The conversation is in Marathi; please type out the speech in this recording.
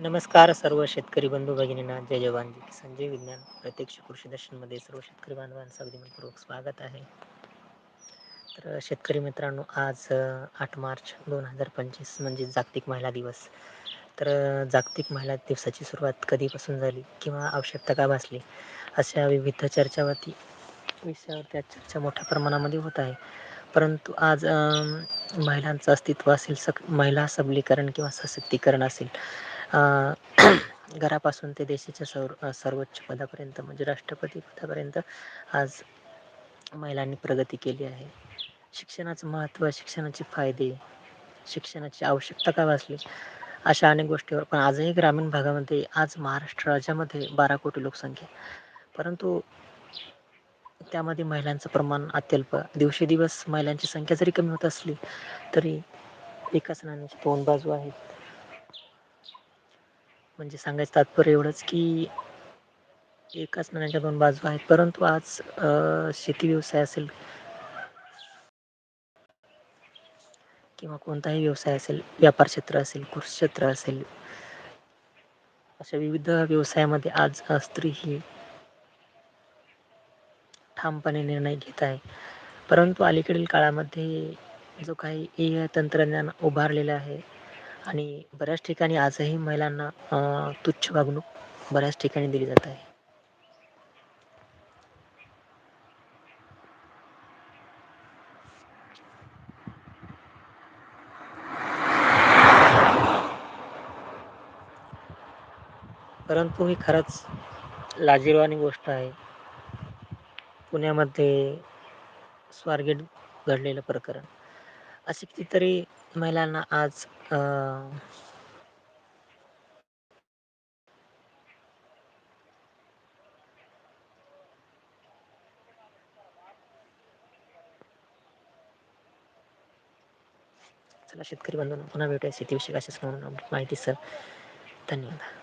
नमस्कार सर्व शेतकरी बंधू भगिनींना. जय जवान जय किसान जय विज्ञान. प्रत्यक्ष कृषी दर्शनमध्ये सर्व शेतकरी बांधवांचं अगदी मनपूर्वक स्वागत आहे. तर शेतकरी मित्रांनो आज आठ मार्च दोन हजार पंचवीस म्हणजे जागतिक महिला दिवस. तर जागतिक महिला दिवसाची सुरुवात कधीपासून झाली किंवा आवश्यकता का भासली अशा विविध चर्चावरती विषयावरती आज चर्चा मोठ्या प्रमाणामध्ये होत आहे. परंतु आज महिलांचं अस्तित्व असेल सक महिला सबलीकरण किंवा सशक्तीकरण असेल घरापासून ते देशाच्या सर्व सर्वोच्च पदापर्यंत म्हणजे राष्ट्रपती पदापर्यंत आज महिलांनी प्रगती केली आहे. शिक्षणाचं महत्त्व शिक्षणाचे फायदे शिक्षणाची आवश्यकता का भासली? अशा अनेक गोष्टीवर पण आजही ग्रामीण भागामध्ये आज महाराष्ट्र राज्यामध्ये बारा कोटी लोकसंख्या परंतु त्यामध्ये महिलांचं प्रमाण अत्यल्प. दिवसेदिवस महिलांची संख्या जरी कमी होत असली तरी एकाच दोन बाजू आहेत. म्हणजे सांगायचं तात्पर्य एवढंच की एकाच नाण्याच्या दोन बाजू आहेत. परंतु आज अ, शेती व्यवसाय असेल किंवा कोणताही व्यवसाय असेल व्यापार क्षेत्र असेल कृषी क्षेत्र असेल अशा विविध व्यवसायामध्ये आज स्त्री ही ठामपणे निर्णय घेत आहे. परंतु अलीकडील काळामध्ये जो काही ए आय तंत्रज्ञान उभारलेलं आहे आणि बऱ्याच ठिकाणी आजही महिलांना अ, तुच्छ वागणूक बऱ्याच ठिकाणी दिली जात आहे. परंतु ही खरंच लाजिरवाणी गोष्ट आहे. पुण्यामध्ये स्वारगेट घडलेलं प्रकरण. असे कितीतरी महिलांना आज अं चला शेतकरी बंधूंनो पुन्हा भेटूया शेतीविषयक अशाच म्हणून माहिती सर धन्यवाद.